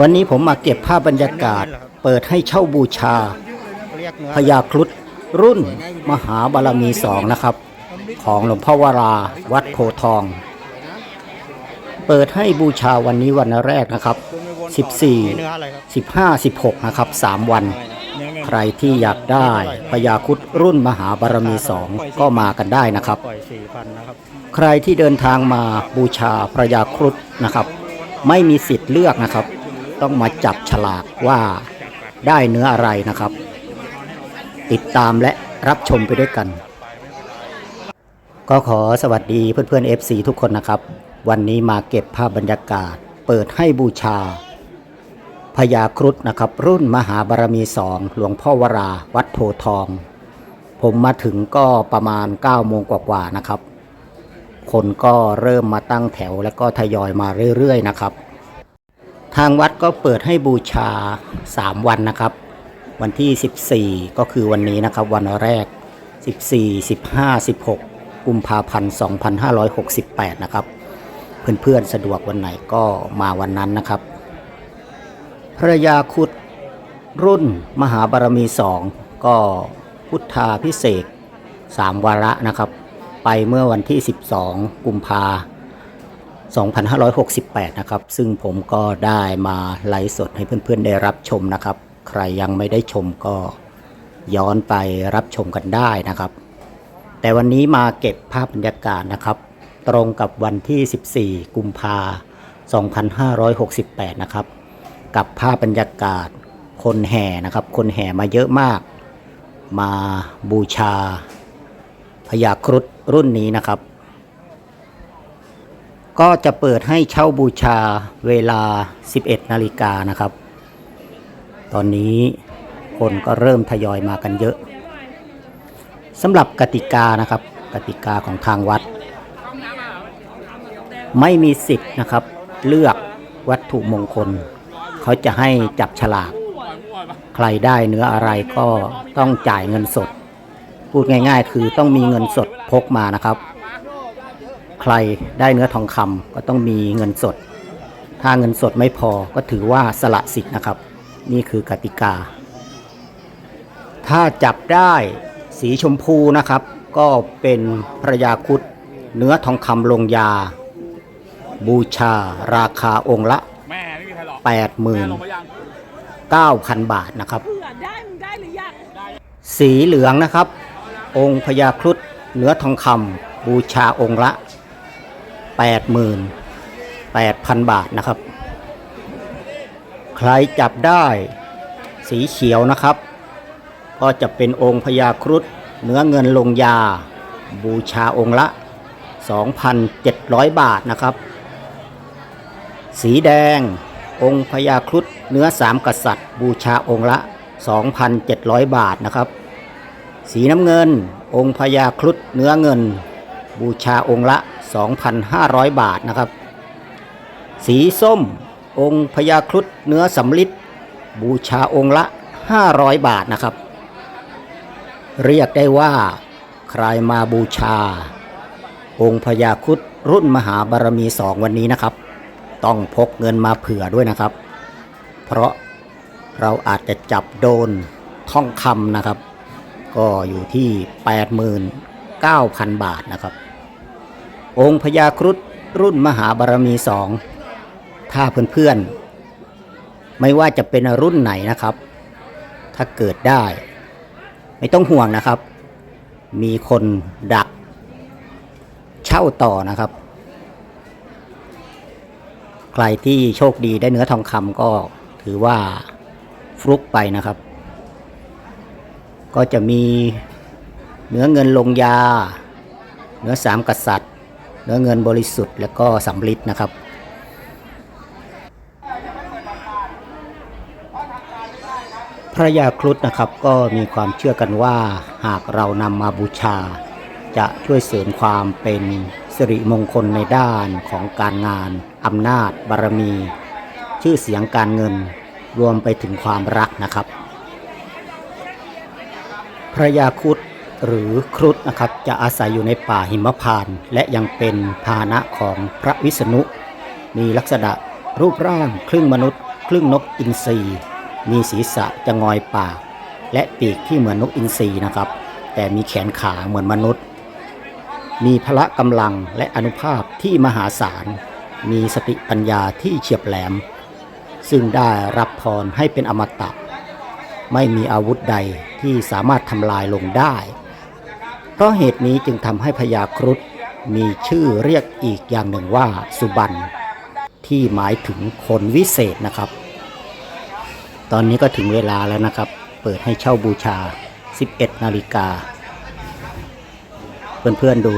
วันนี้ผมมาเก็บภาพบรรยากาศ เปิดให้เช่าบูชาพญาครุฑรุ่นมหาบารมีสองนะครับ ของหลวงพ่อวราวัดโพทอง เปิดให้บูชาวันนี้วันแรกนะครับ 14เนื้ออะไรครับ15 16 นะครับ 3 วัน ใครที่อยากได้พญาครุฑรุ่นมหาบารมีสองก็มากันได้นะครับปล่อยสี่พันนะครับใครที่เดินทางมาบูชาพระยาครุฑนะครับ ไม่มีสิทธิ์เลือกนะครับ ต้องมาจับฉลากว่าได้เนื้ออะไรนะครับ ติดตามและรับชมไปด้วยกัน ก็ขอสวัสดีเพื่อนๆ FC ทุกคนนะครับ วันนี้มาเก็บภาพบรรยากาศ เปิดให้บูชาพญาครุฑนะครับ รุ่นมหาบารมีสองหลวงพ่อวราวัดโพทอง ผมมาถึงก็ประมาณ9โมงกว่าๆนะครับ คนก็เริ่มมาตั้งแถวแล้วก็ทยอยมาเรื่อยๆนะครับ ทางวัดก็เปิดให้บูชา 3 วันนะครับ วันที่ 14 ก็คือวันนี้นะครับ วันแรก 14 15 16 กุมภาพันธ์ 2568 นะครับ เพื่อนๆสะดวกวันไหนก็มาวันนั้นนะครับ พระยาคุดรุ่นมหาบารมีสองก็พุทธาพิเศษกสามวาระนะครับ ไปเมื่อวันที่ 12 กุมภา 2568 นะครับ ซึ่งผมก็ได้มาไลฟ์สดให้เพื่อนๆได้รับชมนะครับ ใครยังไม่ได้ชมก็ย้อนไปรับชมกันได้นะครับ แต่วันนี้มาเก็บภาพบรรยากาศนะครับ ตรงกับวันที่ 14 กุมภา2568 นะครับ กับภาพบรรยากาศคนแห่นะครับ คนแห่มาเยอะมาก มาบูชาพญาครุฑรุ่นนี้นะครับ ก็จะเปิดให้เช่าบูชาเวลา 11 นาฬิกานะครับ ตอนนี้คนก็เริ่มทยอยมากันเยอะสำหรับกติกานะครับ กติกาของทางวัด ไม่มีสิทธิ์นะครับ เลือกวัตถุมงคล เขาจะให้จับฉลาก ใครได้เนื้ออะไรก็ต้องจ่ายเงินสด พูดง่าย ๆ คือต้องมีเงินสดพกมานะครับ ใครได้เนื้อทองคำก็ต้องมีเงินสด ถ้าเงินสดไม่พอก็ถือว่าสละสิทธิ์นะครับ นี่คือกติกา ถ้าจับได้สีชมพูนะครับ ก็เป็นพระยาครุดเนื้อทองคำลงยา บูชาราคาองค์ละแม่ไม่มีใครหรอก8 9 0 0แม่ลงมายัง0บาทนะครับเผื่อได้มึงได้หรือยังสีเหลืองนะครับ องค์พญาครุฑเนื้อทองคำบูชาองค์ละ 88,000 บาทนะครับ ใครจับได้สีเขียวนะครับ ก็จะเป็นองค์พญาครุฑเนื้อเงินลงยา บูชาองค์ละ 2,700 บาทนะครับ สีแดงองค์พญาครุฑเนื้อสามกษัตริย์ บูชาองค์ละ 2,700 บาทนะครับ สีน้ำเงิน องค์พญาครุฑเนื้อเงิน บูชาองค์ละ 2,500 บาทนะครับ สีส้ม องค์พญาครุฑเนื้อสำลิดบูชาองค์ละ 500 บาทนะครับ เรียกได้ว่า ใครมาบูชา องค์พญาครุฑรุ่นมหาบารมีสองวันนี้นะครับ ต้องพกเงินมาเผื่อด้วยนะครับ เพราะเราอาจจะจับโดนท่องคำนะครับ ก็อยู่ที่ 89,000 บาทนะครับ องค์พญาครุฑรุ่นมหาบารมีสองถ้าเพื่อนๆ ไม่ว่าจะเป็นรุ่นไหนนะครับ ถ้าเกิดได้ ไม่ต้องห่วงนะครับ มีคนดัก เช่าต่อนะครับ ใครที่โชคดีได้เนื้อทองคำก็ถือว่าฟลุกไปนะครับ ก็จะมีเนื้อเงินลงยา เนื้อสามกษัตริย์ เนื้อเงินบริสุทธิ์แล้วก็สำลิดนะครับพระยาครุฑนะครับก็มีความเชื่อกันว่าหากเรานำมาบูชา จะช่วยเสริมความเป็นสิริมงคลในด้านของการงานอำนาจ บารมี ชื่อเสียงการเงินรวมไปถึงความรักนะครับ พระยาครุฑ หรือครุฑนะครับจะอาศัยอยู่ในป่าหิมพานต์และยังเป็นพาหนะของพระวิษณุ มีลักษณะรูปร่างครึ่งมนุษย์ ครึ่งนกอินทรีมีศีรษะจะงอยปาก และปีกที่เหมือนนกอินทรีนะครับ แต่มีแขนขาเหมือนมนุษย์ มีพละกำลังและอนุภาพที่มหาศาล มีสติปัญญาที่เฉียบแหลม ซึ่งได้รับพรให้เป็นอมตะ ไม่มีอาวุธใดที่สามารถทำลายลงได้ เพราะเหตุนี้จึงทำให้พญาครุฑมีชื่อเรียกอีกอย่างหนึ่งว่าสุบันที่หมายถึงคนวิเศษนะครับ ตอนนี้ก็ถึงเวลาแล้วนะครับ เปิดให้เช่าบูชา 11 นาฬิกา เพื่อนๆดู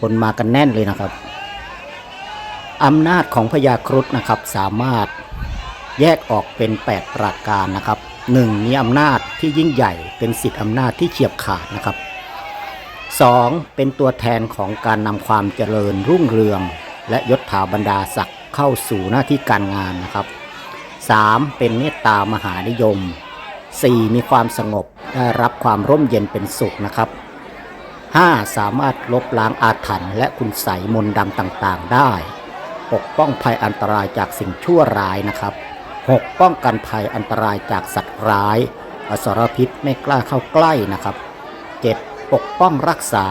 คนมากันแน่นเลยนะครับอำนาจของพญาครุฑนะครับสามารถแยกออกเป็น 8 ประการนะครับ 1. มีอำนาจที่ยิ่งใหญ่เป็นสิทธิอำนาจที่เฉียบขาดนะครับ 2. เป็นตัวแทนของการนำความเจริญรุ่งเรือง และยศถาบรรดาศักดิ์เข้าสู่หน้าที่การงานนะครับ 3. เป็นเมตตามหานิยม 4. มีความสงบได้รับความร่มเย็นเป็นสุขนะครับ 5. สามารถลบล้างอาถรรพ์และคุณใสยมนต์ดำต่างๆ ได้ ปกป้องภัยอันตรายจากสิ่งชั่วร้ายนะครับ 6. ป้องกันภัยอันตรายจากสัตว์ร้าย อสรพิษไม่กล้าเข้าใกล้นะครับ 7. ปกป้องรักษา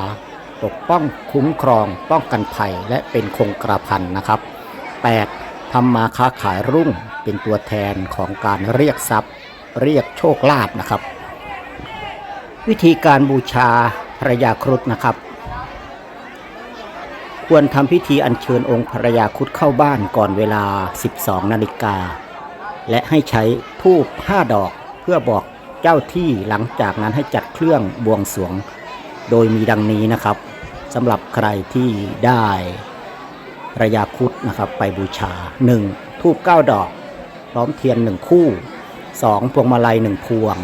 ปกป้องคุ้มครอง ป้องกันภัยและเป็นคงกระพันนะครับ 8. ทำมาค้าขายรุ่งเป็นตัวแทนของการเรียกทรัพย์ เรียกโชคลาภนะครับ วิธีการบูชาพระยาครุฑนะครับ ควรทำพิธีอัญเชิญองค์พระยาครุฑเข้าบ้านก่อนเวลา 12 นาฬิกา และให้ใช้ธูป5ดอกเพื่อบอกเจ้าที่หลังจากนั้นให้จัดเครื่องบวงสรวง โดยมีดังนี้นะครับสำหรับใครที่ได้ระยาครุฑนะครับไปบูชา 1. ทูบ9ดอก พร้อมเทียน 1 คู่ 2. พวงมาลัย 1 พวง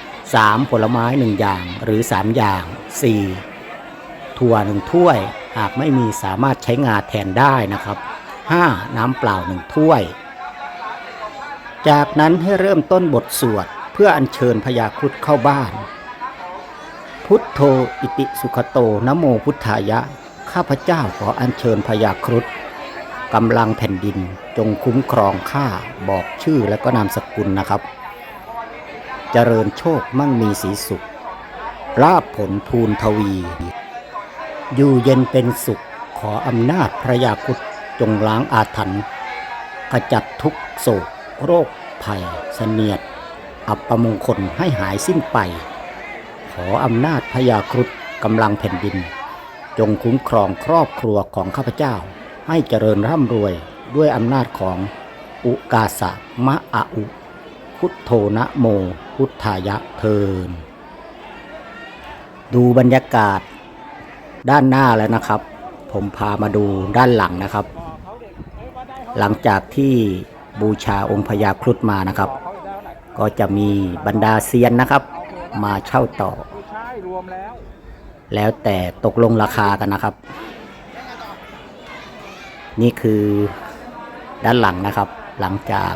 3. ผลไม้ 1 อย่างหรือ 3 อย่าง 4. ถั่ว 1 ถ้วย หากไม่มีสามารถใช้งาแทนได้นะครับ 5. น้ำเปล่า 1 ถ้วย จากนั้นให้เริ่มต้นบทสวดเพื่ออัญเชิญพญาครุฑเข้าบ้าน พุทโธอิติสุขโตนโมพุทธายะ ข้าพเจ้าขออัญเชิญพญาครุฑกำลังแผ่นดินจงคุ้มครองข้าบอกชื่อและก็นามสกุลนะครับ เจริญโชคมั่งมีสีสุขลาภผลทูลทวี อยู่เย็นเป็นสุขขออำนาจพระยาครุฑจงล้างอาถรรพ์ขจัดทุกโศกโรคภัยเสนียด อัปมงคลให้หายสิ้นไป ขออำนาจพญาครุฑกำลังแผ่นดิน จงคุ้มครองครอบครัวของข้าพเจ้า ให้เจริญร่ำรวยด้วยอำนาจของอุกาสะมะอาอุ พุทโธนะโม พุทธายะเทิน ดูบรรยากาศด้านหน้าแล้วนะครับ ผมพามาดูด้านหลังนะครับ หลังจากที่บูชาองค์พญาครุฑมานะครับ ก็จะมีบรรดาเซียนนะครับ มาเช่าต่อใช่รวมแล้วแล้วแต่ตกลงราคากันนะครับ นี่คือด้านหลังนะครับ หลังจาก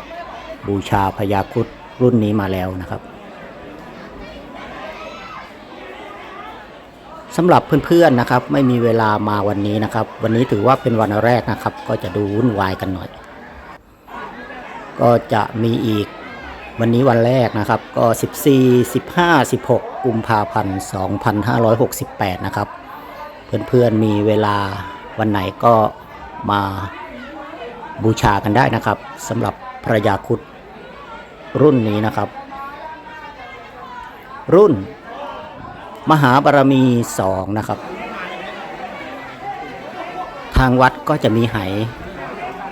บูชาพญาครุฑรุ่นนี้มาแล้วนะครับสำหรับเพื่อนๆนะครับ ไม่มีเวลามาวันนี้นะครับ วันนี้ถือว่าเป็นวันแรกนะครับ ก็จะดูวุ่นวายกันหน่อย ก็จะมีอีก วันนี้วันแรกนะครับก็ 14 15 16 กุมภาพันธ์ 2568 นะครับ เพื่อนๆมีเวลาวันไหนก็มาบูชากันได้นะครับสำหรับพระยาคุดรุ่นนี้นะครับ รุ่นมหาบารมีสองนะครับ ทางวัดก็จะมีไห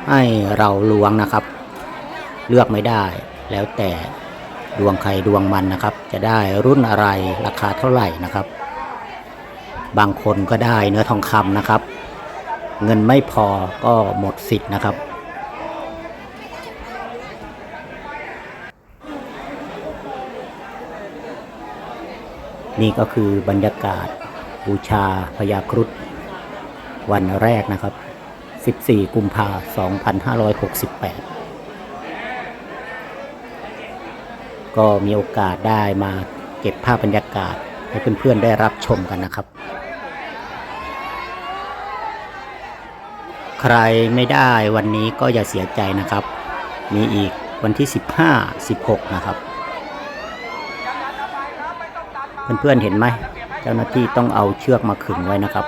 ให้เราล้วงนะครับ เลือกไม่ได้ แล้วแต่ดวงใครดวงมันนะครับ จะได้รุ่นอะไรราคาเท่าไหร่นะครับ บางคนก็ได้เนื้อทองคำนะครับ เงินไม่พอก็หมดสิทธิ์นะครับ นี่ก็คือบรรยากาศบูชาพญาครุฑวันแรกนะครับ 14 กุมภาพันธ์ 2568 ก็มีโอกาสได้มาเก็บภาพบรรยากาศให้เพื่อนๆได้รับชมกันนะครับ ใครไม่ได้วันนี้ก็อย่าเสียใจนะครับ มีอีกวันที่ 15 16 นะครับ เพื่อนๆเห็นไหม เจ้าหน้าที่ต้องเอาเชือกมาขึงไว้นะครับ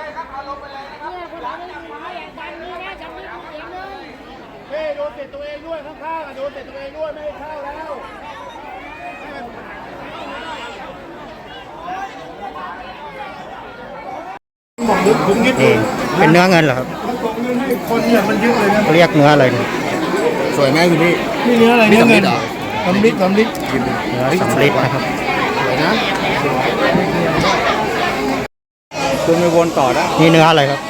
เฮ้ยโดนติดตัวเองด้วยข้างๆอะโดนติดตัวเองด้วยไม่ให้เข้าแล้ว บอกลึกผมนิด เอง เป็นเนื้อเงินเหรอครับบอกเงินให้คนเนี่ยมันเยอะเลยนะเขาเรียกเนื้ออะไรเนี่ยสวยไหมคุณพี่นี่เนื้ออะไรเนื้อเงินสำลิดสำลิดเนื้อสำลิดนะครับสวยนะคุณไปวนต่อได้นี่เนื้ออะไรครับ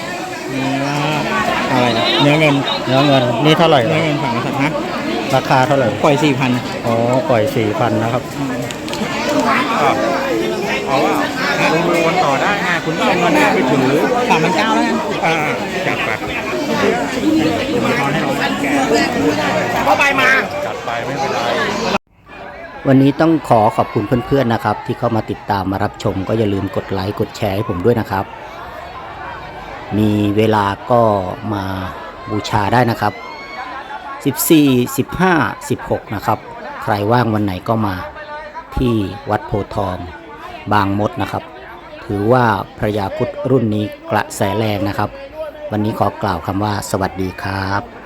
อะไรนะเนื้อเงินเนื้อเงินนี่เท่าไหร่คเนื้รัอบเงินฝั่งสัตว์นะราคาเท่าไหร่ปล่อยสี่พันอ๋อปล่อยสี่พันนะครับ เอาว่าคุณไปวนต่อได้ไงคุณก็เอาเงินไปถือสามพันเก้าแล้วกันอ่าจัดไปเข้าไปมาจัดไปไม่เป็นไรวันนี้ต้องขอขอบคุณเพื่อนๆนะครับ ที่เข้ามาติดตามมารับชม ก็อย่าลืมกดไลค์กดแชร์ให้ผมด้วยนะครับ มีเวลาก็มาบูชาได้นะครับ 14 15 16 นะครับ ใครว่างวันไหนก็มาที่วัดโพธิ์ทอง บางมดนะครับ ถือว่าพระยาครุธรุ่นนี้กระแสแรงนะครับ วันนี้ขอกล่าวคำว่าสวัสดีครับ